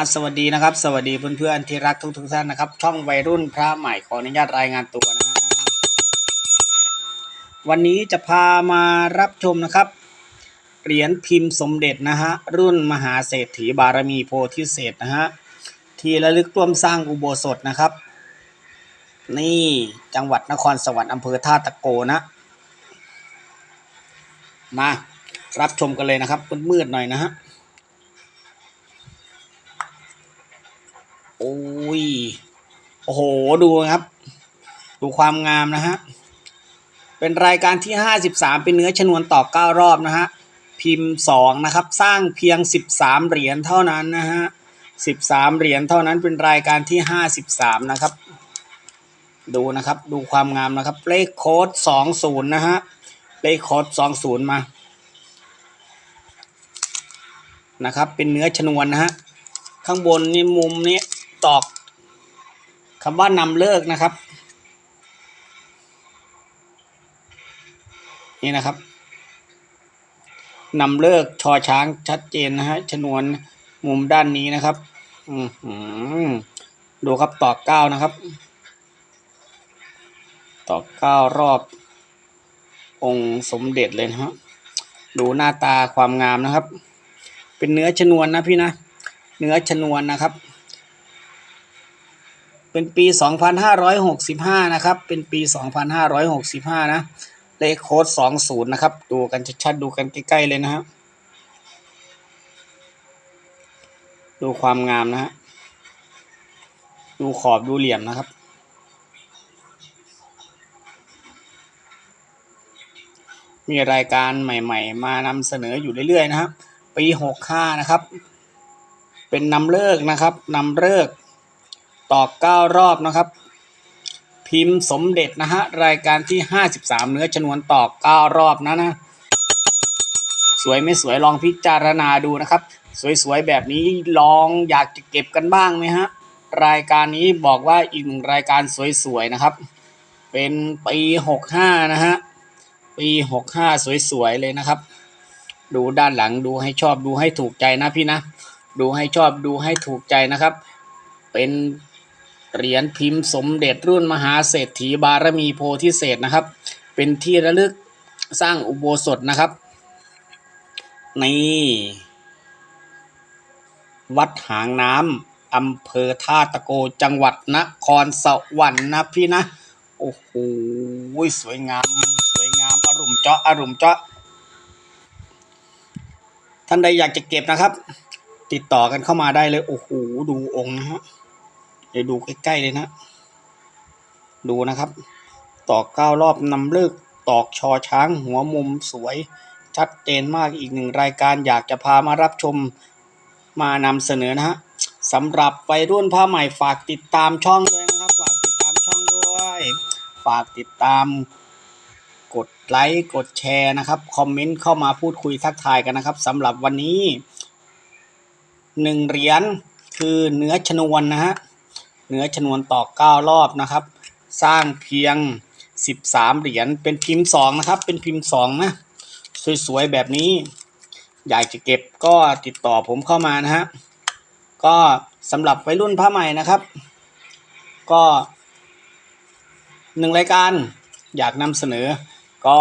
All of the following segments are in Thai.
อาสวัสดีนะครับ สวัสดีเพื่อนๆที่รักทุกๆท่านนะครับ ช่องวัยรุ่นพระใหม่ขออนุญาตรายงานตัวนะฮะวันนี้จะพามารับชมนะครับ เหรียญพิมพ์สมเด็จนะฮะรุ่นมหาเศรษฐีบารมีโพธิเศรษนะฮะที่ระลึกร่วมสร้างอุโบสถนะครับ นี่จังหวัดนครสวรรค์อำเภอท่าตะโกนะมารับชมกันเลยนะครับมืดๆหน่อยนะฮะ โอ้โห ดูครับ ดูความงามนะฮะ เป็นรายการที่ 53 เป็นเนื้อชนวนต่อ 9 รอบนะฮะ พิมพ์ 2 นะครับ สร้างเพียง 13 เหรียญเท่านั้นนะฮะ 13 เหรียญเท่านั้นเป็นรายการที่ 53 นะครับ ดูนะครับ ดูความงามนะครับ เลขโค้ด 20 นะฮะ เลขโค้ด 20 มา นะครับ เป็นเนื้อชนวนนะฮะ ข้างบนนี่มุมนี้ตอก คำว่านำเลิกนะครับ นี่นะครับนำเลิกชอช้างชัดเจนนะฮะชนวนมุมด้านนี้นะครับอือดูครับตอกเก้านะครับตอกเก้ารอบ องค์สมเด็จเลยนะฮะดูหน้าตาความงามนะครับ เป็นเนื้อชนวนนะพี่นะ เนื้อชนวนนะครับ เป็นปี 2565 นะครับ เป็นปี 2565 นะ เลขโค้ด 20 นะครับ ดูกันชัดๆ ดูกันใกล้ๆ เลยนะฮะ ดูความงามนะฮะ ดูขอบดูเหลี่ยมนะครับ มีรายการใหม่ๆ มานำเสนออยู่เรื่อยๆ นะครับ ปี 65 นะครับ เป็นนำเลิกนะครับนำเลิก ต่อเก้ารอบนะครับ พิมพ์สมเด็จนะฮะรายการที่53เนื้อชนวนต่อเก้ารอบนะนะสวยไม่สวยลองพิจารณาดูนะครับ สวยๆแบบนี้ลองอยากจะเก็บกันบ้างไหมฮะรายการนี้บอกว่าอีกหนึ่งรายการสวยๆนะครับ เป็นปี65นะฮะปี65สวยๆเลยนะครับ ดูด้านหลังดูให้ชอบดูให้ถูกใจนะพี่นะ ดูให้ชอบดูให้ถูกใจนะครับ เป็น เหรียญพิมพ์สมเด็จรุ่นมหาเศรษฐีบารมีโพธิเศษนะครับ เป็นที่ระลึกสร้างอุโบสถนะครับ ในวัดหางน้ำอำเภอท่าตะโกจังหวัดนครสวรรค์นะพี่นะ โอ้โหสวยงาม สวยงามอารมณ์เจาะอารมณ์เจาะท่านใดอยากจะเก็บนะครับ ติดต่อกันเข้ามาได้เลย โอ้โห ดูองค์นะฮะ เดี๋ยวดูใกล้ๆเลยนะ ดูนะครับ ตอกเก้ารอบนำเลิกตอกชอช้างหัวมุมสวย ชัดเจนมากอีกหนึ่งรายการอยากจะพามารับชมมานำเสนอนะฮะสำหรับวัยรุ่นผ้าใหม่ฝากติดตามช่องด้วยนะครับ ฝากติดตามช่องด้วย ฝากติดตาม กดไลค์กดแชร์นะครับคอมเมนต์เข้ามาพูดคุยทักทายกันนะครับสำหรับวันนี้หนึ่งเหรียญคือเนื้อชนวนนะฮะ เนื้อชนวนต่อเก้ารอบนะครับ สร้างเพียงสิบสามเหรียญเป็นพิมพ์สองนะครับ เป็นพิมพ์สองนะ สวยๆ แบบนี้ อยากจะเก็บก็ติดต่อผมเข้ามานะฮะก็สำหรับวัยรุ่นผ้าใหม่นะครับ ก็หนึ่งรายการอยากนำเสนอ ก็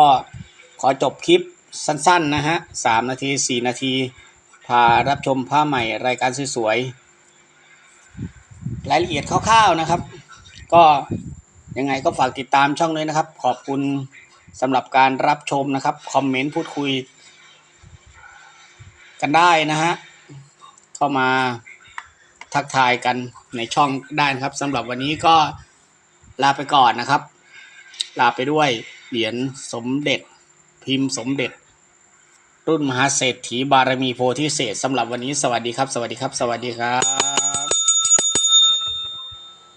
ขอจบคลิปสั้นๆนะฮะสามนาทีสี่นาที พารับชมผ้าใหม่รายการสวยๆ รายละเอียดคร่าวๆนะครับ ก็ยังไงก็ฝากติดตามช่องด้วยนะครับ ขอบคุณสำหรับการรับชมนะครับ คอมเมนต์พูดคุย กันได้นะฮะ เข้ามาทักทายกันในช่องได้นะครับสำหรับวันนี้ก็ลาไปก่อนนะครับ ลาไปด้วยเหรียญสมเด็จ พิมพ์สมเด็จ รุ่นมหาเศรษฐีบารมีโพธิเศษสำหรับวันนี้สวัสดีครับ สวัสดีครับ สวัสดีครับ